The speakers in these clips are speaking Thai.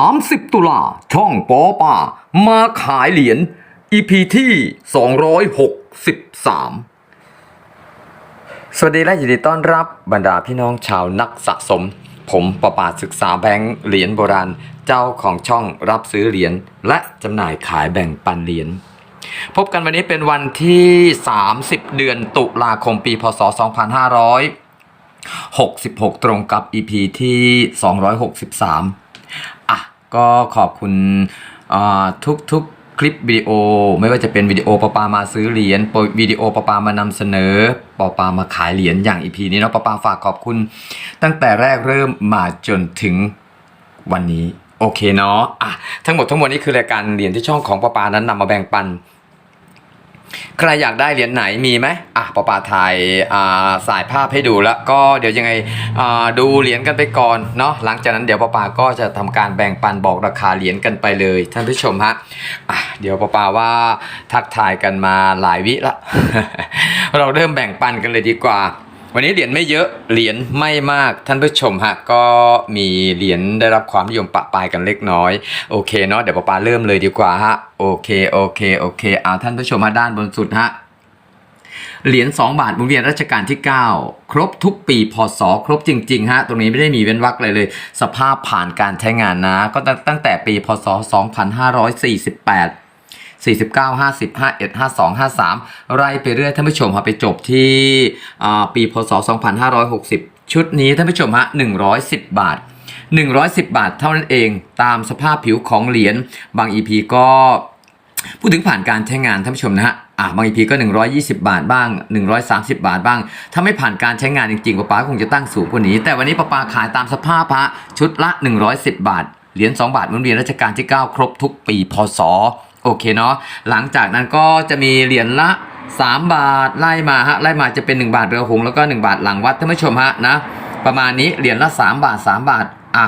30 ตุลาช่องปอป่า มาขายเหรียญ EP ที่ 263 สวัสดีและยินดีต้อนรับบรรดาพี่น้องชาวนักสะสม ผมประปาศึกษาแบงค์เหรียญโบราณ เจ้าของช่องรับซื้อเหรียญและจำหน่ายขายแบ่งปันเหรียญพบกันวันนี้เป็นวันที่ 30 เดือนตุลาคมปีพศ 2500 66 ตรงกับ EP ที่ 263อะ ก็ขอบคุณทุกทุกๆคลิปวิดีโอ ไม่ว่าจะเป็นวิดีโอปอปามาซื้อเหรียญโปวิดีโอปอปามานำเสนอปอปามาขายเหรียญอย่างอีพีนี้เนาะปอปาฝากขอบคุณ ตั้งแต่แรกเริ่มมาจนถึงวันนี้โอเคเนาะอะทั้งหมดทั้งมวลนี้คือรายการเหรียญที่ช่องของปอปานั้นนำมาแบ่งปัน ใครอยากได้เหรียญไหนมีไหมอะปอปาถ่ายอ่าสายภาพให้ดูแล้วก็เดี๋ยวยังไงอ่าดูเหรียญกันไปก่อนเนาะหลังจากนั้นเดี๋ยวปอปาก็จะทำการแบ่งปันบอกราคาเหรียญกันไปเลยท่านผู้ชมฮะอะเดี๋ยวปอปาว่าทักทายกันมาหลายวิละ เราเริ่มแบ่งปันกันเลยดีกว่า วันนี้เหรียญไม่เยอะเหรียญไม่มากท่านผู้ชมฮะก็มีเหรียญได้รับความนิยมปะปายกันเล็กน้อย โอเคเนาะเดี๋ยวปอปาเริ่มเลยดีกว่าฮะโอเคโอเคโอเคเอาท่านผู้ชมมาด้านบนสุดฮะเหรียญ2บาทวงเวียนรัชกาลที่ 9 ครบทุกปีพศครบจริง ๆ ฮะ ตรงนี้ไม่ได้มีเว้นวรรคเลยเลย สภาพผ่านการใช้งานนะ ก็ตั้งตั้งแต่ปีพศ 2548 49 50 51 52 53 ไล่ไปเรื่อยท่านผู้ชมฮะไปจบที่อ่าปีพศ 2560 ชุดนี้ท่านผู้ชมฮะ110 บาท 110 บาทเท่านั้นเองตามสภาพผิวของเหรียญบาง EP ก็พูดถึงผ่านการใช้งานท่านผู้ชมนะฮะอะบางทีก็ 120 บาทบ้าง 130 บาทบ้าง ถ้าไม่ผ่านการใช้งานจริงๆป้าป๊าคงจะตั้งสูงกว่านี้ แต่วันนี้ป้าป๊าขายตามสภาพพระชุดละ 110 บาท เหรียญ 2 บาทมุนเวียนรัชกาลที่ 9 ครบทุกปีพศ โอเคเนาะหลังจากนั้นก็จะมีเหรียญละ 3 บาทไล่มาฮะไล่มาจะเป็น 1 บาทเรือหงส์แล้วก็ 1 บาทหลังวัดท่านผู้ชมฮะนะประมาณนี้เหรียญละ 3 บาท 3 บาทอะ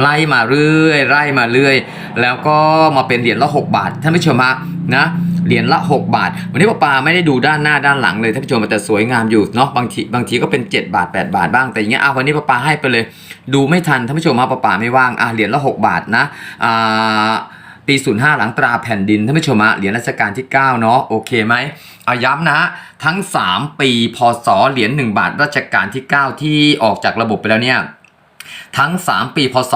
ไล่มาเรื่อยไล่มาเรื่อย แล้วก็มาเป็นเหรียญละ 6 บาทท่านผู้ชมฮะนะเหรียญละ 6 บาท วันนี้ป้าปาไม่ได้ดูด้านหน้าด้านหลังเลยท่านผู้ชมแต่สวยงามอยู่เนาะบางทีบางทีก็เป็น 7 บาท 8 บาทบ้างแต่อย่างเงี้ยอะวันนี้ป้าปาให้ไปเลย ดูไม่ทันท่านผู้ชมฮะป้าปาไม่ว่างอะเหรียญละ 6 บาทนะอ่า ปี 05 หลังตราแผ่นดินท่านผู้ชมฮะเหรียญรัชกาลที่ 9 เนาะโอเคไหมเอาย้ำนะฮะทั้ง 3 ปีพศเหรียญ1บาทรัชกาลที่ 9 ที่ออกจากระบบไปแล้วเนี่ยทั้ง 3 ปีพศ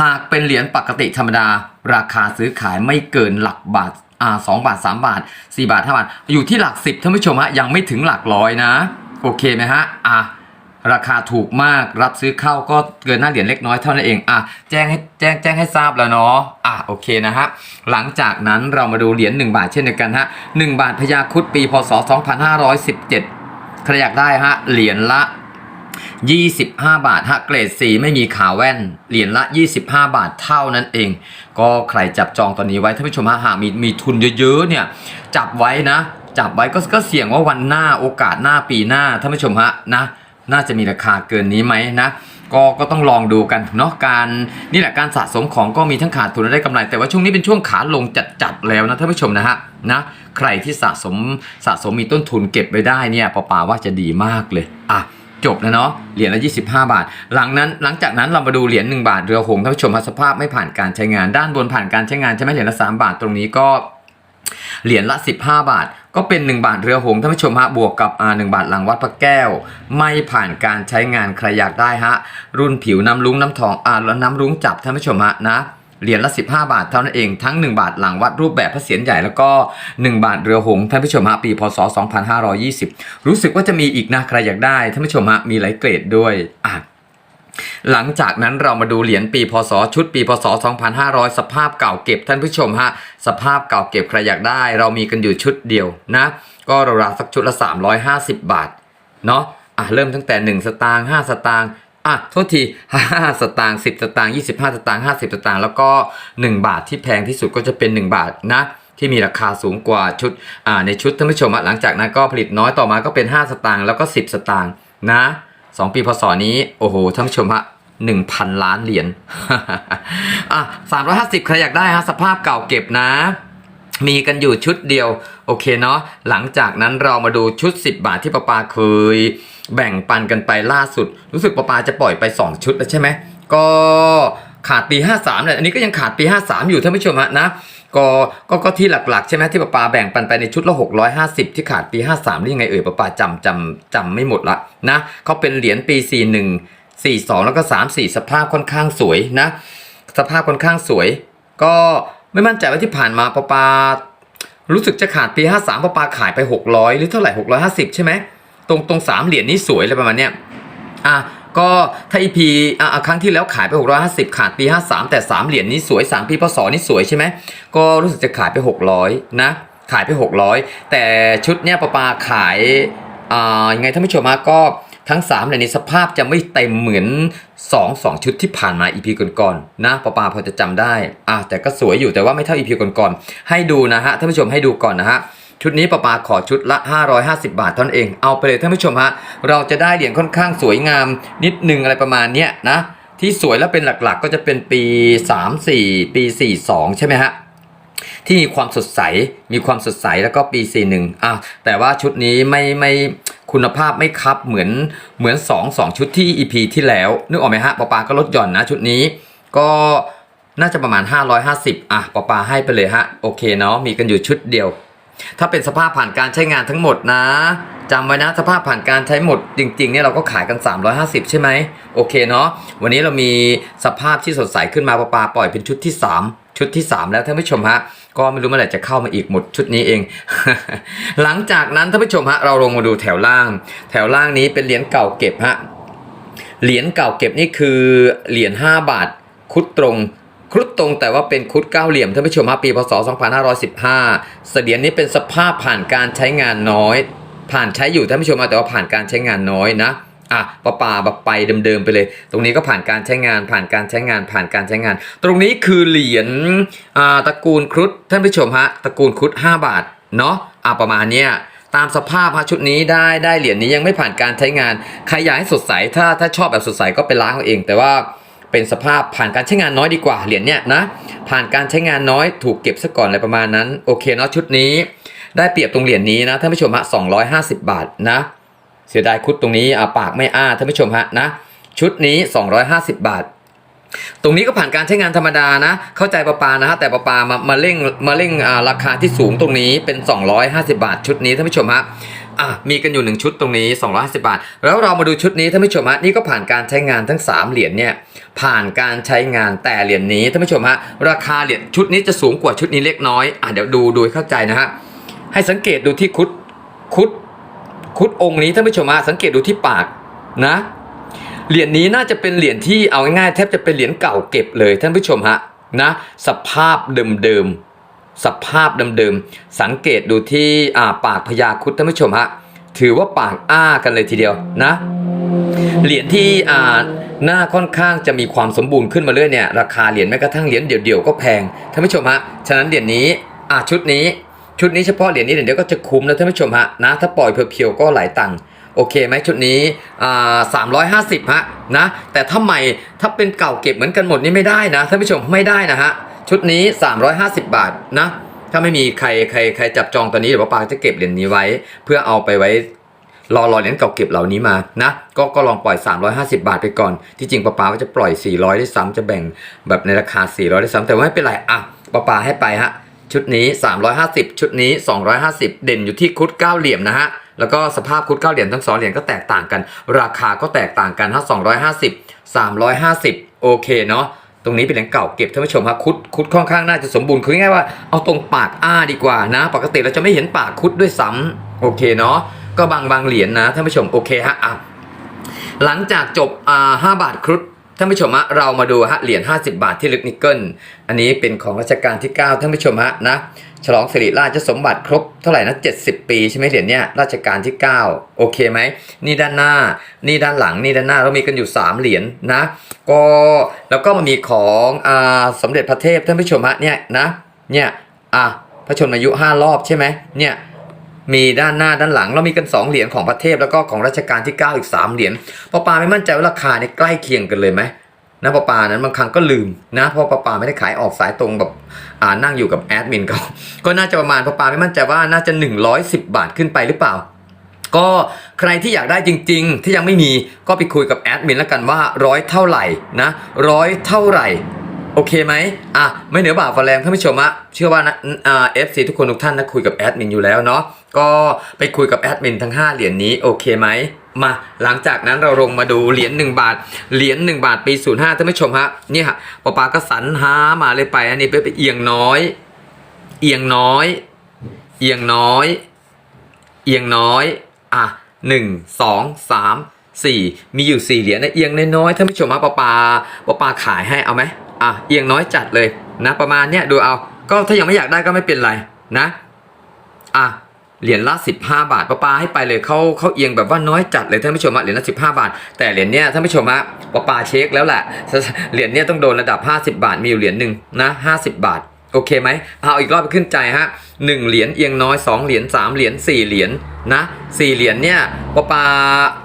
หากเป็นเหรียญปกติธรรมดา ราคาซื้อขายไม่เกินหลักบาทอ่าสบาท 3 บาท 4 บาท 5 บาท อยู่ที่หลัก 10ท่านผู้ชมฮะยังไม่ถึงหลักร้อยนะ โอเคไหมฮะอะ ราคาถูกมากรับซื้อเข้าก็เกินหน้าเหรียญเล็กน้อยเท่านั้นเองอะแจ้งให้แจ้งแจ้งให้ทราบแล้วเนาะอะโอเคนะฮะหลังจากนั้นเรามาดูเหรียญ1บาทเช่นเดียวกันฮะ1บาทพญาคุดปีพศ 2517ใครอยากได้ฮะเหรียญละ 25 บาทฮะเกรดสีไม่มีขาแว่น เหรียญละ 25 บาทเท่านั้นเอง ก็ใครจับจองตอนนี้ไว้ท่านผู้ชมฮะหากมีมีทุนเยอะๆเนี่ยจับไว้นะ จับไว้ก็ก็เสี่ยงว่าวันหน้าโอกาสหน้าปีหน้าท่านผู้ชมฮะนะ น่าจะมีราคาเกินนี้ไหมนะก็ก็ต้องลองดูกันเนาะการนี่แหละการสะสมของก็มีทั้งขาดทุนและได้กำไร แต่ว่าช่วงนี้เป็นช่วงขาลงจัดๆแล้วนะท่านผู้ชมนะฮะนะใครที่สะสมสะสมมีต้นทุนเก็บไว้ได้เนี่ยปอปาว่าจะดีมากเลยอะจบแล้วเนาะเหรียญละ 25 บาท หลังนั้นหลังจากนั้นเรามาดูเหรียญ1บาทเรือหงท่านผู้ชมสภาพไม่ผ่านการใช้งานด้านบนผ่านการใช้งานใช่ไหมเหรียญละ3บาทตรงนี้ก็ เหรียญละ 15 บาท ก็เป็น 1 บาทเรือหงส์ท่านผู้ชมฮะบวกกับอ่า1บาทหลังวัดพระแก้ว ไม่ผ่านการใช้งานใครอยากได้ฮะรุ่นผิวน้ำรุ้งน้ำทองอ่าแล้วน้ำรุ้งจับท่านผู้ชมฮะนะเหรียญละ 15 บาทเท่านั้นเองทั้ง 1 บาทหลังวัดรูปแบบพระเศียรใหญ่แล้วก็ 1 บาทเรือหงส์ท่านผู้ชมฮะปีพศ 2520 รู้สึกว่าจะมีอีกนะใครอยากได้ท่านผู้ชมฮะมีหลายเกรดด้วย หลังจากนั้นเรามาดูเหรียญปีพศ ชุดปีพศ 2500 สภาพเก่าเก็บท่านผู้ชมฮะ สภาพเก่าเก็บใครอยากได้ เรามีกันอยู่ชุดเดียวนะ ก็ราวๆสักชุดละ 350 บาท เนาะอะเริ่มตั้งแต่ 1 สตางค์5สตางค์อะโทษที 5 สตางค์10 สตางค์25 สตางค์50 สตางค์แล้วก็ 1 บาทที่แพงที่สุดก็จะเป็น 1 บาทนะที่มีราคาสูงกว่าชุดอ่าในชุดท่านผู้ชมอะหลังจากนั้นก็ผลิตน้อยต่อมาก็เป็น 5 สตางค์แล้วก็ 10 สตางค์นะ 2 ปีพศนี้ โอ้โหท่านผู้ชมฮะ 1,000 ล้านเหรียญอะ350 ใครอยากได้ฮะสภาพเก่าเก็บนะ มีกันอยู่ชุดเดียว โอเคเนาะหลังจากนั้นเรามาดูชุด 10 บาทที่ปาปาเคย แบ่งปันกันไปล่าสุด รู้สึกปาปาจะปล่อยไป 2 ชุดแล้วใช่ไหมก็ขาดปี 53เนี่ยอันนี้ก็ยังขาดปี 53 อยู่ท่านผู้ชมฮะนะก็ก็ก็ที่หลักๆ ใช่ไหมที่ป้าปาแบ่งปันไปในชุดละ 650 ที่ขาดปี 53หรือยังไงเอ่ยป้าปาจำจำจำไม่หมดละนะเขาเป็นเหรียญปี 41 42 แล้วก็ 34 สภาพค่อนข้างสวยนะ สภาพค่อนข้างสวย ก็ไม่มั่นใจว่าที่ผ่านมาปาปารู้สึกจะขาดปี 53ปาปาขายไป 600 หรือเท่าไหร่ 650 ใช่ไหมตรงตรงสามเหรียญนี้สวยเลยประมาณเนี้ยอะก็ถ้า EP อะอะครั้งที่แล้วขายไป 650 ขาดปี 53 แต่ 3 เหรียญนี้สวย 3 ปีพศนี่สวยใช่ไหมก็รู้สึกจะขายไป 600 นะ ขายไป 600 แต่ชุดเนี้ยปาปาขายอ่ายังไงท่านผู้ชมฮะก็ ทั้ง3เหรียนี้สภาพจะไม่เต็มเหมือน 2 2 ชุดที่ผ่านมา EP ก่อนๆนะป้าปาพอจะจำได้อะแต่ก็สวยอยู่แต่ว่าไม่เท่า EP ก่อนๆให้ดูนะฮะท่านผู้ชมให้ดูก่อนนะฮะชุดนี้ป้าปาขอชุดละ 550 บาทเท่านั้นเองเอาไปเลยท่านผู้ชมฮะเราจะได้เหรียญค่อนข้างสวยงามนิดนึงอะไรประมาณเนี้ยนะที่สวยแล้วเป็นหลักๆ ก็จะเป็นปี 3 4 ปี 42 ใช่ไหมฮะ ที่มีความสดใส มีความสดใสแล้วก็ปี 41อะแต่ว่าชุดนี้ไม่ไม่คุณภาพไม่ครับเหมือนเหมือน 2 2 ชุดที่ EP ที่แล้วนึกออกไหมฮะปอปาก็ลดหย่อนนะชุดนี้ ก็น่าจะประมาณ 550อะปอปาให้ไปเลยฮะโอเคเนาะมีกันอยู่ชุดเดียว ถ้าเป็นสภาพผ่านการใช้งานทั้งหมดนะจำไว้นะสภาพผ่านการใช้หมดจริงๆเนี่ยเราก็ขายกัน 350 ใช่ไหมโอเคเนาะวันนี้เรามีสภาพที่สดใสขึ้นมาปาปาปล่อยเป็นชุดที่ 3 ชุดที่ 3 แล้วท่านผู้ชมฮะก็ไม่รู้เมื่อไหร่จะเข้ามาอีกหมดชุดนี้เอง หลังจากนั้นท่านผู้ชมฮะเราลงมาดูแถวล่าง แถวล่างนี้เป็นเหรียญเก่าเก็บฮะเหรียญเก่าเก็บนี่คือเหรียญ5บาทคุดตรงครุดตรงแต่ว่าเป็นคุดเก้าเหลี่ยมท่านผู้ชมฮะปีพศ 2515 เสถียรนี้เป็นสภาพผ่านการใช้งานน้อย ผ่านใช้อยู่ท่านผู้ชมฮะแต่ว่าผ่านการใช้งานน้อยนะ อะปะปาแบบไปเดิมๆไปเลย ตรงนี้ก็ผ่านการใช้งาน ผ่านการใช้งาน ผ่านการใช้งาน ตรงนี้คือเหรียญอ่าตระกูลครุฑท่านผู้ชมฮะตระกูลครุฑ5 บาทเนาะอะประมาณเนี้ยตามสภาพฮะชุดนี้ได้ได้เหรียญนี้ยังไม่ผ่านการใช้งาน ใครอยากให้สดใสถ้าถ้าชอบแบบสดใสก็ไปล้างเอาเอง แต่ว่าเป็นสภาพผ่านการใช้งานน้อยดีกว่าเหรียญเนี้ยนะผ่านการใช้งานน้อยถูกเก็บซะก่อนอะไรประมาณนั้นโอเคเนาะชุดนี้ ได้เปรียบตรงเหรียญนี้นะท่านผู้ชมฮะ250 บาทนะ เสียดายคุดตรงนี้อ่าปากไม่อ้าท่านผู้ชมฮะนะชุดนี้ 250 บาท ตรงนี้ก็ผ่านการใช้งานธรรมดานะ เข้าใจประปานะฮะแต่ประปามามาเร่งมาเร่งอ่าราคาที่สูงตรงนี้เป็น 250 บาท ชุดนี้ท่านผู้ชมฮะอะมีกันอยู่หนึ่งชุดตรงนี้ 250 บาท แล้วเรามาดูชุดนี้ท่านผู้ชมฮะนี่ก็ผ่านการใช้งานทั้ง 3 เหรียญเนี่ยผ่านการใช้งานแต่เหรียญนี้ท่านผู้ชมฮะราคาเหรียญชุดนี้จะสูงกว่าชุดนี้เล็กน้อยอะเดี๋ยวดูดูเข้าใจนะฮะให้สังเกตดูที่คุดคุด คุดองค์นี้ท่านผู้ชมฮะสังเกตดูที่ปากนะเหรียญนี้น่าจะเป็นเหรียญที่เอาง่ายๆแทบจะเป็นเหรียญเก่าเก็บเลยท่านผู้ชมฮะนะสภาพเดิมๆสภาพเดิมๆสังเกตดูที่อ่าปากพญาคุดท่านผู้ชมฮะถือว่าปากอ้ากันเลยทีเดียวนะ เหรียญที่อ่าหน้าค่อนข้างจะมีความสมบูรณ์ขึ้นมาเรื่อยเนี่ยราคาเหรียญแม้กระทั่งเหรียญเดี่ยวๆก็แพงท่านผู้ชมฮะฉะนั้นเหรียญนี้อ่าชุดนี้ ชุดนี้เฉพาะเหรียญนี้เหรียญเดียวก็จะคุ้มนะท่านผู้ชมฮะนะถ้าปล่อยเพียวๆก็หลายตังค์โอเคไหมชุดนี้สามร้อยห้าสิบฮะนะแต่ถ้าใหม่ถ้าเป็นเก่าเก็บเหมือนกันหมดนี่ไม่ได้นะท่านผู้ชมไม่ได้นะฮะชุดนี้ 350 บาทนะถ้าไม่มีใครใครใครจับจองตอนนี้เดี๋ยวป้าปาจะเก็บเหรียญนี้ไว้ เพื่อเอาไปไว้รอรอเหรียญเก่าเก็บเหล่านี้มานะก็ก็ลองปล่อย 350 บาทไปก่อน ที่จริงป้าปาว่าจะปล่อย 400ด้วยซ้ำจะแบ่งแบบในราคา 400ด้วยซ้ำแต่ว่าไม่เป็นไรอะป้าป้าให้ไปฮะ ชุดนี้ 350 ชุดนี้ 250 เด่นอยู่ที่คุดเก้าเหลี่ยมนะฮะ แล้วก็สภาพคุดเก้าเหรียญทั้งสองเหรียญก็แตกต่างกัน ราคาก็แตกต่างกันฮะ250 350 โอเคเนาะ ตรงนี้เป็นเหรียญเก่าเก็บท่านผู้ชมฮะคุดคุดค่อนข้างน่าจะสมบูรณ์คือง่ายว่าเอาตรงปากอ้าดีกว่านะ ปกติเราจะไม่เห็นปากคุดด้วยซ้ำโอเคเนาะ ก็บางบางเหรียญนะท่านผู้ชมโอเคฮะอะหลังจากจบอ่าห้าบาทครุฑ ท่านผู้ชมฮะเรามาดูฮะเหรียญ50 บาทที่ลึกนิกเกิลอันนี้เป็นของรัชกาลที่ 9 ท่านผู้ชมฮะนะฉลองสิริราชสมบัติครบเท่าไหร่นะ70 ปีใช่ไหมเหรียญเนี้ยรัชกาลที่ 9 โอเคไหมนี่ด้านหน้า นี่ด้านหลังนี่ด้านหน้าเรามีกันอยู่ 3 เหรียญนะก็แล้วก็มามีของอ่าสมเด็จพระเทพท่านผู้ชมฮะเนี่ยนะเนี่ยอะพระชนมายุ 5 รอบใช่ไหมเนี่ย มีด้านหน้าด้านหลังเรามีกัน 2 เหรียญของพระเทพแล้วก็ของรัชกาลที่ 9 อีก 3 เหรียญปอปาไม่มั่นใจว่าราคาเนี่ยใกล้เคียงกันเลยไหมนะปอปานั้นบางครั้งก็ลืมนะเพราะปอปาไม่ได้ขายออกสายตรงแบบอ่านั่งอยู่กับแอดมินเขาก็น่าจะประมาณปอปาไม่มั่นใจว่าน่าจะ 110 บาทขึ้นไปหรือเปล่าก็ใครที่อยากได้จริง ๆ ที่ยังไม่มีก็ไปคุยกับแอดมินแล้วกันว่าร้อยเท่าไหร่นะร้อยเท่าไหร่ โอเคไหมอะไม่เหนือบ่าฟ้าแรงท่านผู้ชมอะเชื่อว่านะอ่าเอฟซีทุกคนทุกท่านนะคุยกับแอดมินอยู่แล้วเนาะก็ไปคุยกับแอดมินทั้ง 5 เหรียญนี้โอเคไหมมาหลังจากนั้นเราลงมาดูเหรียญ1บาทเหรียญ1บาทปี 05ท่านผู้ชมฮะนี่ฮะปอปาก็สรรหามาเลยไปอันนี้ไปไปเอียงน้อย เอียงน้อย เอียงน้อย เอียงน้อยอะหนึ่งสองสามสี่มีอยู่สี่เหรียญนะเอียงน้อยๆท่านผู้ชมมาปาปาปาปาขายให้เอาไหม อะเอียงน้อยจัดเลยนะ ประมาณเนี้ยดูเอาก็ถ้ายังไม่อยากได้ก็ไม่เป็นไรนะอะเหรียญละ15 บาทปาปาให้ไปเลยเขาเขาเอียงแบบว่าน้อยจัดเลยท่านผู้ชมอะเหรียญละ15 บาท แต่เหรียญเนี้ยท่านผู้ชมอะปาปาเช็คแล้วแหละเหรียญเนี้ยต้องโดนระดับ 50 บาท มีอยู่เหรียญหนึ่งนะ50 บาทโอเคไหมเอาอีกรอบไปขึ้นใจฮะหนึ่งเหรียญเอียงน้อยสองเหรียญสามเหรียญสี่เหรียญนะสี่เหรียญเนี่ยปาปา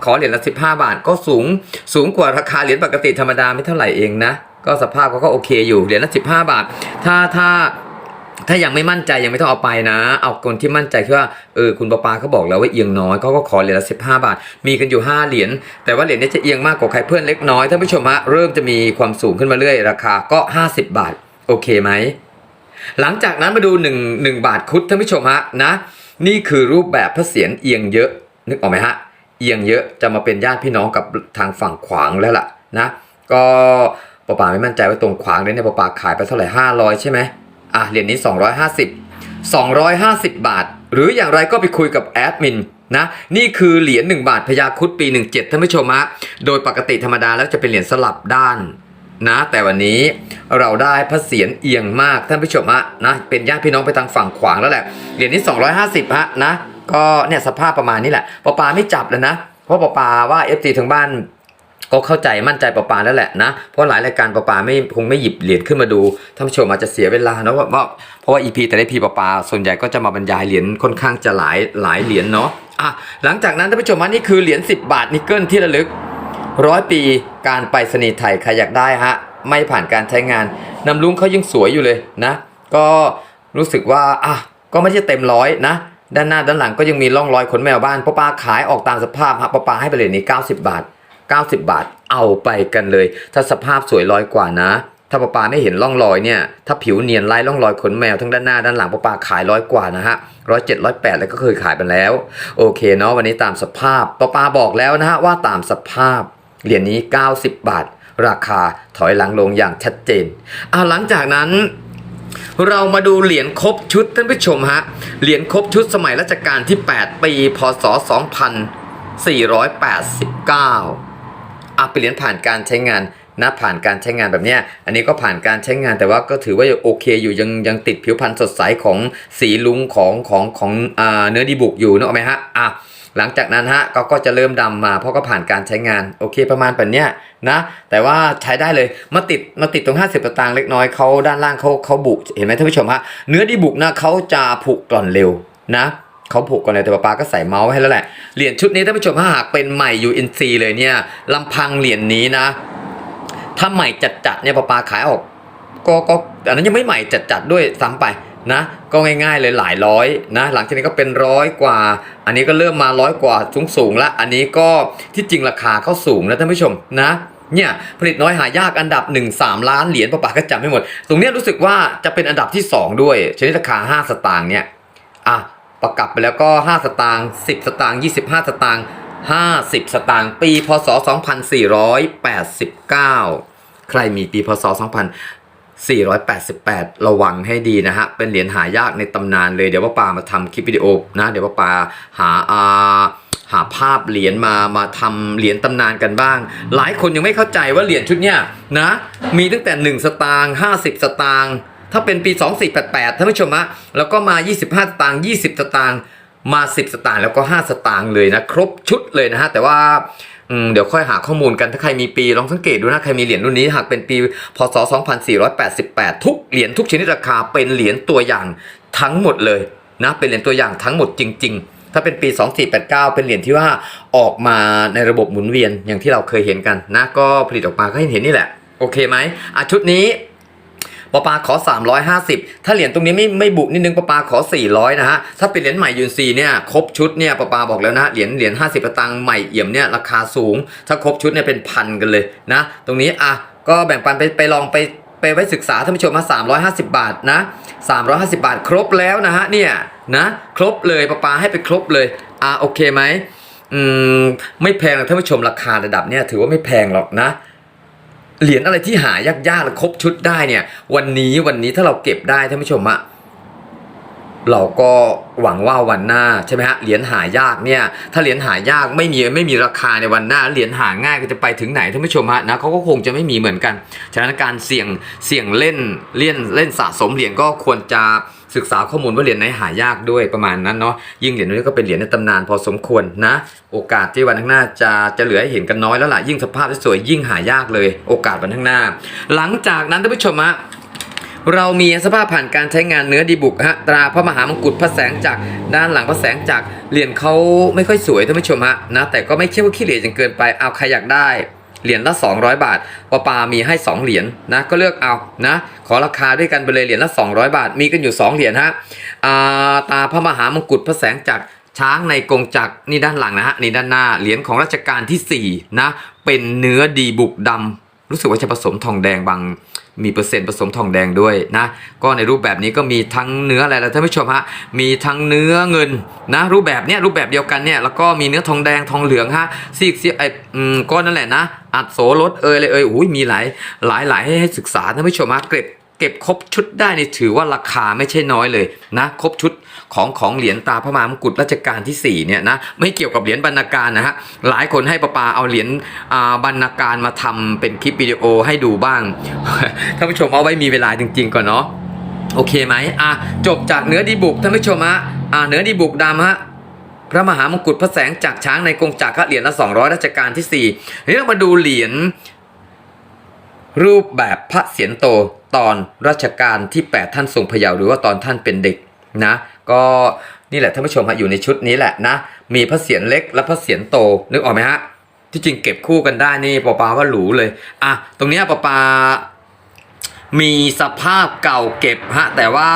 ขอเหรียญละสิบห้าบาทก็สูง สูงกว่าราคาเหรียญปกติธรรมดาไม่เท่าไหร่เองนะ ก็สภาพเขาก็โอเคอยู่เหรียญละสิบห้าบาท ถ้าถ้าถ้ายังไม่มั่นใจยังไม่ต้องเอาไปนะ เอาคนที่มั่นใจคือว่าเออคุณปาปาเขาบอกแล้วว่าเอียงน้อยเขาก็ขอเหรียญละสิบห้าบาท มีกันอยู่ห้าเหรียญแต่ว่าเหรียญนี้จะเอียงมากกว่าใครเพื่อนเล็กน้อยท่านผู้ชมฮะเริ่มจะมีความสูงขึ้นมาเรื่อยราคาก็50บบาท โอเคไหมหลังจากนั้นมาดู1 1บาทคุดท่านผู้ชมฮะนะ นี่คือรูปแบบพระเศียรเอียงเยอะ นึกออกไหมฮะเอียงเยอะจะมาเป็นญาติพี่น้องกับทางฝั่งขวางแล้วล่ะนะ ก็ ปาปาไม่มั่นใจว่าตรงขวางเนี่ยปาปาขายไปเท่าไหร่500ใช่ไหมอะเหรียญนี้ 250 250 บาท หรืออย่างไรก็ไปคุยกับแอดมินนะนี่คือเหรียญ1บาทพญาคุดปี 17ท่านผู้ชมฮะโดยปกติธรรมดาแล้วจะเป็นเหรียญสลับด้านนะแต่วันนี้เราได้พระเศียรเอียงมากท่านผู้ชมฮะนะเป็นญาติพี่น้องไปทางฝั่งขวางแล้วแหละเหรียญนี้ 250ฮะนะก็เนี่ยสภาพประมาณนี้แหละปอปาไม่จับแล้วนะ เพราะปอปาว่าเอฟซีทางบ้าน ก็เข้าใจมั่นใจปอปาแล้วแหละนะ เพราะหลายรายการปอปาไม่คงไม่หยิบเหรียญขึ้นมาดูท่านผู้ชมอาจจะเสียเวลานะเพราะว่าเพราะว่าอีพีแต่ละพีปอปาส่วนใหญ่ก็จะมาบรรยายเหรียญค่อนข้างจะหลายหลายเหรียญเนาะอะหลังจากนั้นท่านผู้ชมฮะนี่คือเหรียญ10 บาทนิกเกิลที่ระลึกร้อยปีการไปรษณีไทยใครอยากได้ฮะไม่ผ่านการใช้งานนำลุงเขายังสวยอยู่เลยนะ ก็รู้สึกว่าอะก็ไม่ใช่เต็มร้อยนะ ด้านหน้าด้านหลังก็ยังมีร่องรอยขนแมวบ้านป้าปาขายออกตามสภาพฮะป้าปาให้ไปเลยนี่90 บาท 90 บาทเอาไปกันเลย ถ้าสภาพสวยร้อยกว่านะ ถ้าป้าปาไม่เห็นร่องรอยเนี่ยถ้าผิวเนียนไล่ร่องรอยขนแมวทั้งด้านหน้าด้านหลังป้าปาขายร้อยกว่านะฮะร้อยเจ็ดร้อยแปดแล้วก็เคยขายไปแล้ว โอเคเนาะวันนี้ตามสภาพป้าปาบอกแล้วนะฮะว่าตามสภาพเหรียญนี้ 90 บาท ราคาถอยหลังลงอย่างชัดเจนเอาหลังจากนั้นเรามาดูเหรียญครบชุดท่านผู้ชมฮะ เหรียญครบชุดสมัยรัชกาลที่ 8 ปี พศ 2489 อะเป็นเหรียญผ่านการใช้งานนะผ่านการใช้งานแบบเนี้ยอันนี้ก็ผ่านการใช้งานแต่ว่าก็ถือว่าโอเคอยู่ยังยังติดผิวพรรณสดใสของสีลุงของของของอ่าเนื้อดีบุกอยู่นึกออกไหมฮะอะหลังจากนั้นฮะก็ก็จะเริ่มดำมาเพราะก็ผ่านการใช้งานโอเคประมาณแบบเนี้ยนะแต่ว่าใช้ได้เลยมาติดมาติดตรง 50สตางค์เล็กน้อยเขาด้านล่างเขาเขาบุเห็นไหมท่านผู้ชมฮะเนื้อดีบุกนะเขาจะผุกร่อนเร็วนะ เขาผูกก่อนเลยแต่ป้าก็ใส่เมาส์ให้แล้วแหละ เหรียญชุดนี้ท่านผู้ชมถ้าหากเป็นใหม่ UNC เลยเนี่ยลำพังเหรียญนี้นะ ถ้าใหม่จัดๆเนี่ยป้าขายออกก็ก็อันนั้นยังไม่ใหม่จัดๆด้วยซ้ำไปนะก็ง่ายๆเลยหลายร้อยนะหลังจากนี้ก็เป็นร้อยกว่า อันนี้ก็เริ่มมาร้อยกว่าสูงสูงๆแล้วอันนี้ก็ที่จริงราคาเขาสูงนะท่านผู้ชมนะเนี่ยผลิตน้อยหายากอันดับ 1 3 ล้านเหรียญป้าป๋าก็จำไม่หมด ตรงเนี้ยรู้สึกว่าจะเป็นอันดับที่ 2 ด้วยชนิดราคา 5 สตางค์เนี่ยอะ ประกับไปแล้วก็ 5 สตางค์10 สตางค์25 สตางค์50 สตางค์ปีพศ 2489 ใครมีปีพศ488 ระวังให้ดีนะฮะ เป็นเหรียญหายากในตำนานเลย เดี๋ยวว่าปามาทำคลิปวิดีโอนะ เดี๋ยวว่าปาหาอาหาภาพเหรียญมามาทำเหรียญตำนานกันบ้าง หลายคนยังไม่เข้าใจว่าเหรียญชุดเนี้ยนะ มีตั้งแต่ 1 สตางค์50 สตางค์ ถ้าเป็นปี 2488ท่านผู้ชมฮะแล้วก็มา 25 สตางค์20 สตางค์มา 10 สตางค์แล้วก็ 5 สตางค์เลยนะครบชุดเลยนะฮะแต่ว่าเดี๋ยวค่อยหาข้อมูลกันถ้าใครมีปีลองสังเกตดูนะใครมีเหรียญรุ่นนี้หากเป็นปีพศ 2488 ทุกเหรียญทุกชนิดราคาเป็นเหรียญตัวอย่างทั้งหมดเลยนะเป็นเหรียญตัวอย่างทั้งหมดจริง ๆ ถ้าเป็นปี 2489 เป็นเหรียญที่ว่าออกมาในระบบหมุนเวียนอย่างที่เราเคยเห็นกันนะก็ผลิตออกมาก็เห็นเห็นนี่แหละโอเคไหมอะชุดนี้ ปอปาขอ 350 ถ้าเหรียญตรงนี้ไม่ไม่บุนิดนึงปอปาขอ 400 นะฮะ ถ้าเป็นเหรียญใหม่ยูนซีเนี่ยครบชุดเนี่ยปอปาบอกแล้วนะเหรียญเหรียญ50สตังค์ใหม่เอี่ยมเนี่ยราคาสูง ถ้าครบชุดเนี่ยเป็นพันกันเลยนะ ตรงนี้อะก็แบ่งปันไปไปลองไปไปไว้ศึกษาท่านผู้ชมมา 350 บาทนะ350 บาทครบแล้วนะฮะเนี่ยนะครบเลยปอปาให้ไปครบเลยอะโอเคไหมอืมไม่แพงหรอกท่านผู้ชมราคาระดับเนี่ยถือว่าไม่แพงหรอกนะ เหรียญอะไรที่หายากๆแล้วครบชุดได้เนี่ย วันนี้วันนี้ถ้าเราเก็บได้ท่านผู้ชมอะเราก็หวังว่าวันหน้าใช่ไหมฮะเหรียญหายากเนี่ย ถ้าเหรียญหายากไม่มีไม่มีราคาในวันหน้าเหรียญหาง่ายก็จะไปถึงไหนท่านผู้ชมฮะนะเขาก็คงจะไม่มีเหมือนกันฉะนั้นการเสี่ยงเสี่ยงเล่นเล่นเล่นสะสมเหรียญก็ควรจะ ศึกษาข้อมูลว่าเหรียญไหนหายากด้วยประมาณนั้นเนาะยิ่งเหรียญนี้ก็เป็นเหรียญในตำนานพอสมควรนะ โอกาสที่วันข้างหน้าจะจะเหลือให้เห็นกันน้อยแล้วล่ะยิ่งสภาพสวยยิ่งหายากเลย โอกาสวันข้างหน้า หลังจากนั้นท่านผู้ชมฮะเรามีสภาพผ่านการใช้งานเนื้อดีบุกฮะตราพระมหามงกุฎพระแสงจากด้านหลังพระแสงจากเหรียญเขาไม่ค่อยสวยท่านผู้ชมฮะนะแต่ก็ไม่เชื่อว่าขี้เหร่จนเกินไปเอาใครอยากได้ เหรียญละ 200 บาทปอปามีให้ 2 เหรียญนะก็เลือกเอานะขอราคาด้วยกันไปเลยเหรียญละ 200 บาท มีกันอยู่ 2 เหรียญฮะาตาพระมหามงกุฎพระแสงจากช้างในกรงจักรนี่ด้านหลังนะฮะนี่ด้านหน้าเหรียญของรัชกาลที่4นะเป็นเนื้อดีบุกดำรู้สึกว่าจะผสมทองแดงบางมีเปอร์เซ็นต์ผสมทองแดงด้วยนะ ก็ในรูปแบบนี้ก็มีทั้งเนื้ออะไรแล้วท่านผู้ชมฮะ มีทั้งเนื้อเงินนะ รูปแบบเนี้ยรูปแบบเดียวกันเนี่ยแล้วก็มีเนื้อทองแดงทองเหลืองฮะซีกเสียไออืมก็นั่นแหละนะ อัดโสรถเอยเลยเอยอุ้ยมีหลายหลายหลายให้ศึกษาท่านผู้ชมฮะเก็บเก็บครบชุดได้นี่ถือว่าราคาไม่ใช่น้อยเลยนะครบชุดของของเหรียญตาพระมหามกุฎรัชกาลที่4เนี่ยนะไม่เกี่ยวกับเหรียญบรรณาการนะฮะหลายคนให้ประปาเอาเหรียญอ่าบรรณาการมาทำเป็นคลิปวิดีโอให้ดูบ้างท่านผู้ชมเอาไว้มีเวลาจริง ๆ ก่อนเนาะโอเคไหมอะจบจากเนื้อดีบุกท่านผู้ชมฮะอ่าเนื้อดีบุกดำฮะ พระมหามงกุฎพระแสงจากช้างในกรงจักรเหรียญละ200รัชกาลที่4เรื่องมาดูเหรียญรูปแบบพระเสียรโตตอนรัชกาลที่ 8 ท่านทรงพยาวหรือว่าตอนท่านเป็นเด็กนะ ก็นี่แหละท่านผู้ชมฮะอยู่ในชุดนี้แหละนะ มีพระเสียรเล็กและพระเสียรโตนึกออกไหมฮะที่จริงเก็บคู่กันได้นี่ปอปาว่าหรูเลยอะตรงนี้ปอปามีสภาพเก่าเก็บฮะแต่ว่า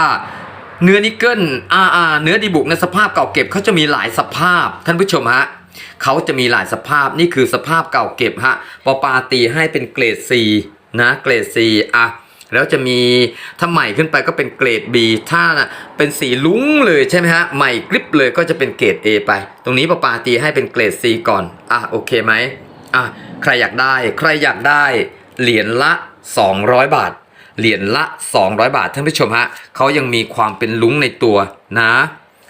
เนื้อนิกเกิลอ่าอ่าเนื้อดีบุกในสภาพเก่าเก็บเขาจะมีหลายสภาพ ท่านผู้ชมฮะเขาจะมีหลายสภาพนี่คือสภาพเก่าเก็บฮะปอปาตีให้เป็นเกรด C นะเกรด C อะแล้วจะมีถ้าใหม่ขึ้นไปก็เป็นเกรด B ถ้าเป็นสีลุ้งเลยใช่ไหมฮะใหม่กริบเลยก็จะเป็นเกรด A ไป ตรงนี้ปปาตีให้เป็นเกรด C ก่อนอะโอเคไหมอะใครอยากได้ ใครอยากได้เหรียญละ 200 บาท เหรียญละ 200 บาทท่านผู้ชมฮะเขายังมีความเป็นลุ้งในตัวนะ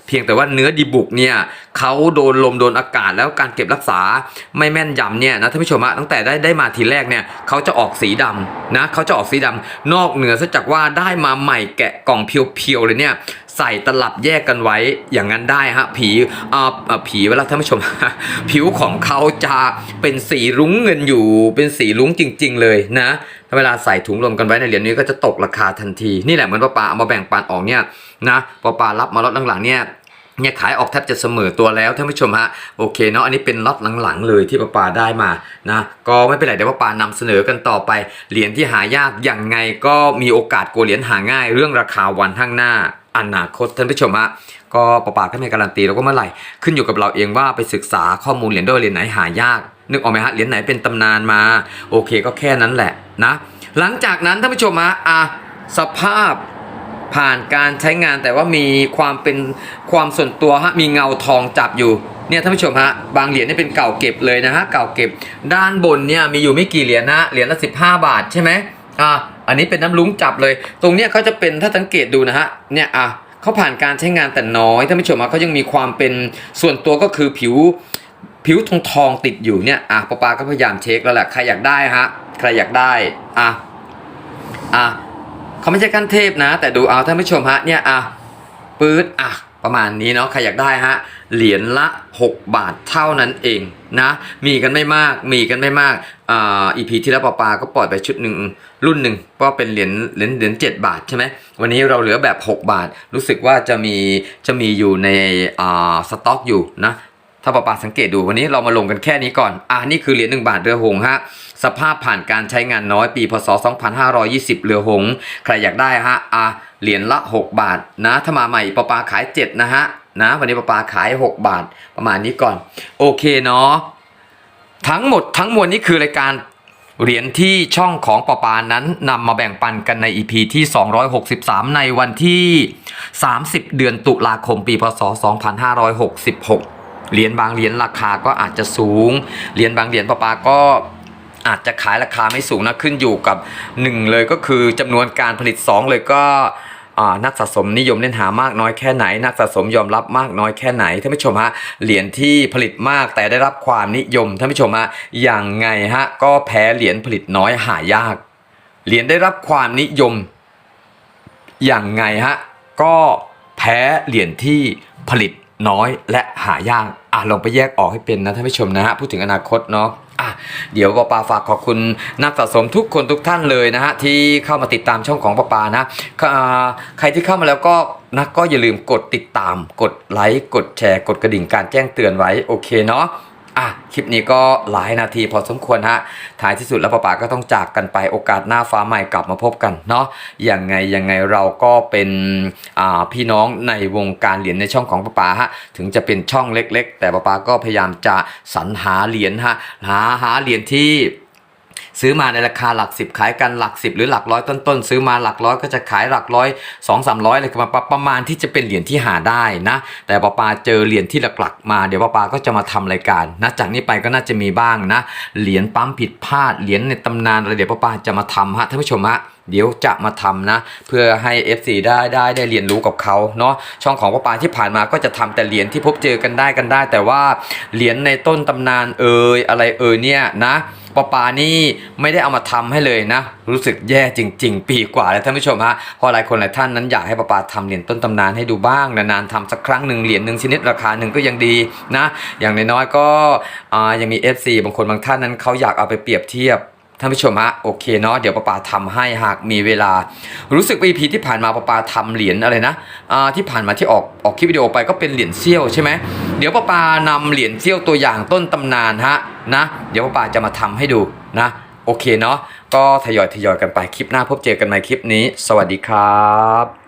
เพียงแต่ว่าเนื้อดีบุกเนี่ยเขาโดนลมโดนอากาศแล้วการเก็บรักษาไม่แม่นยำเนี่ยนะท่านผู้ชมฮะตั้งแต่ได้ได้มาทีแรกเนี่ยเขาจะออกสีดำนะเขาจะออกสีดำนอกเหนือซะจากว่าได้มาใหม่แกะกล่องเพียวๆเลยเนี่ย ใส่ตลับแยกกันไว้อย่างนั้นได้ฮะผีอ่าผีเวลาท่านผู้ชม ผิวของเขาจะเป็นสีรุ้งเงินอยู่ เป็นสีรุ้งจริง ๆ เลยนะเวลาใส่ถุงรวมกันไว้ในเหรียญนี้ก็จะตกราคาทันที นี่แหละเหมือนป้าปาเอามาแบ่งปันออกเนี่ยนะป้าปารับมาล็อตหลังๆเนี่ย เนี่ยขายออกแทบจะเสมอตัวแล้วท่านผู้ชมฮะโอเคเนาะอันนี้เป็นล็อตหลังๆ เลยที่ป้าปาได้มานะก็ไม่เป็นไรเดี๋ยวป้าปานำเสนอกันต่อไปเหรียญที่หายากอย่างไงก็มีโอกาสกลัวเหรียญหาง่าย เรื่องราคาวันข้างหน้าอนาคตท่านผู้ชมฮะก็ป้าปาก็ไม่การันตีแล้วก็เมื่อไหร่ขึ้นอยู่กับเราเองว่าไปศึกษาข้อมูลเหรียญด้วยเหรียญไหนหายากนึกออกไหมฮะเหรียญไหนเป็นตำนานมาโอเคก็แค่นั้นแหละนะหลังจากนั้นท่านผู้ชมฮะอะสภาพ ผ่านการใช้งานแต่ว่ามีความเป็นความส่วนตัวฮะมีเงาทองจับอยู่เนี่ยท่านผู้ชมฮะบางเหรียญนี่เป็นเก่าเก็บเลยนะฮะเก่าเก็บ ด้านบนเนี่ยมีอยู่ไม่กี่เหรียญนะเหรียญละ 15 บาทใช่ไหมอะอันนี้เป็นน้ำลุ้งจับเลย ตรงเนี้ยเขาจะเป็นถ้าสังเกตดูนะฮะเนี่ยอะเขาผ่านการใช้งานแต่น้อยท่านผู้ชมฮะเขายังมีความเป็นส่วนตัวก็คือผิวผิวทองทองติดอยู่เนี่ยอะปอปาก็พยายามเช็คแล้วแหละใครอยากได้ฮะใครอยากได้อะอะ เขาไม่ใช่ขั้นเทพนะ แต่ดูเอาท่านผู้ชมฮะเนี่ยอะปื๊ดอะประมาณนี้เนาะใครอยากได้ฮะเหรียญละ 6 บาทเท่านั้นเองนะมีกันไม่มากมีกันไม่มากอ่าอีพีที่แล้วปอปาก็ปล่อยไปชุดหนึ่งรุ่นหนึ่งก็เป็นเหรียญเหรียญเหรียญเจ็ดบาทใช่ไหมวันนี้เราเหลือแบบ 6 บาท รู้สึกว่าจะมีจะมีอยู่ในอ่าสต็อกอยู่นะถ้าปาปาสังเกตดูวันนี้เรามาลงกันแค่นี้ก่อนอ่านี่คือเหรียญหนึ่งบาทเรือหงฮะ สภาพผ่านการใช้งานน้อยปีพศ 2520 เรือหง ใครอยากได้ฮะอะเหรียญละ 6 บาทนะถ้ามาใหม่ปอปาขาย 7 นะฮะนะวันนี้ปอปาขาย 6 บาท ประมาณนี้ก่อน โอเคเนาะทั้งหมดทั้งมวลนี้คือรายการเหรียญที่ช่องของปอปานั้นนำมาแบ่งปันกันใน EP ที่ 263 ในวันที่ 30 เดือนตุลาคมปีพศ 2566 เหรียญบางเหรียญราคาก็อาจจะสูง เหรียญบางเหรียญปะปาก็ อาจจะขายราคาไม่สูงนะขึ้นอยู่กับ 1 เลยก็คือจำนวนการผลิต 2 เลยก็นักสะสมนิยมเล่นหามากน้อยแค่ไหน นักสะสมยอมรับมากน้อยแค่ไหนท่านผู้ชมฮะเหรียญที่ผลิตมากแต่ได้รับความนิยมท่านผู้ชมฮะอย่างไงฮะก็แพ้เหรียญผลิตน้อยหายาก เหรียญได้รับความนิยม อย่างไงฮะก็แพ้เหรียญที่ผลิตน้อยและหายาก อะลองไปแยกออกให้เป็นนะท่านผู้ชมนะฮะพูดถึงอนาคตเนาะอะเดี๋ยวปอปาฝากขอบคุณนักสะสมทุกคนทุกท่านเลยนะฮะที่เข้ามาติดตามช่องของปอปานะใครที่เข้ามาแล้วก็นะก็อย่าลืมกดติดตาม กดไลค์กดแชร์ กดกระดิ่งการแจ้งเตือนไว้โอเคเนาะ อะคลิปนี้ก็หลายนาทีพอสมควรฮะท้ายที่สุดแล้วป้าป๋าก็ต้องจากกันไปโอกาสหน้าฟ้าใหม่กลับมาพบกันเนาะยังไงยังไงเราก็เป็นอ่าพี่น้องในวงการเหรียญในช่องของป้าป๋าฮะถึงจะเป็นช่องเล็ก ๆ แต่ป้าป๋าก็พยายามจะสรรหาเหรียญฮะหาหาเหรียญที่ ซื้อมาในราคาหลักสิบขายกันหลักสิบหรือหลักร้อยต้นๆ ซื้อมาหลักร้อยก็จะขายหลักร้อยสองสามร้อยอะไรประมาณประมาณที่จะเป็นเหรียญที่หาได้นะ แต่ปาปาเจอเหรียญที่หลักๆมาเดี๋ยวปาปาก็จะมาทำรายการนะจากนี้ไปก็น่าจะมีบ้างนะ เหรียญปั๊มผิดพลาดเหรียญในตำนานอะไรเดี๋ยวปาปาจะมาทำฮะท่านผู้ชมฮะเดี๋ยวจะมาทำนะ เพื่อให้ FC ได้ได้ได้เรียนรู้กับเขาเนาะช่องของปาปาที่ผ่านมาก็จะทำแต่เหรียญที่พบเจอกันได้กันได้ แต่ว่าเหรียญในต้นตำนานเอ่ยอะไรเอ่ยเนี่ยนะ ปาปานี่ไม่ได้เอามาทำให้เลยนะ รู้สึกแย่จริง ๆ ปีกว่าแล้วท่านผู้ชมฮะเพอหลายคนหลายท่านนั้นอยากให้ปาปาทำเหรียญต้นตำนานให้ดูบ้างนานๆทำสักครั้งหนึ่งเหรียญหนึ่งชนิดราคาหนึ่งก็ยังดีนะ อย่างน้อยๆก็ยังมี FC บางคนบางท่านนั้นเขาอยากเอาไปเปรียบเทียบ ท่านผู้ชมฮะโอเคเนาะเดี๋ยวป้าปาทำให้หากมีเวลา รู้สึกว่า EP ที่ผ่านมาป้าปาทำเหรียญอะไรนะอ่าที่ผ่านมาที่ออกออกคลิปวิดีโอไปก็เป็นเหรียญเซี่ยวใช่ไหมเดี๋ยวป้าปานำเหรียญเซี่ยวตัวอย่างต้นตำนานฮะนะเดี๋ยวป้าปาจะมาทำให้ดูนะโอเคเนาะก็ทยอยทยอยกันไปคลิปหน้าพบเจอกันใหม่คลิปนี้ สวัสดีครับ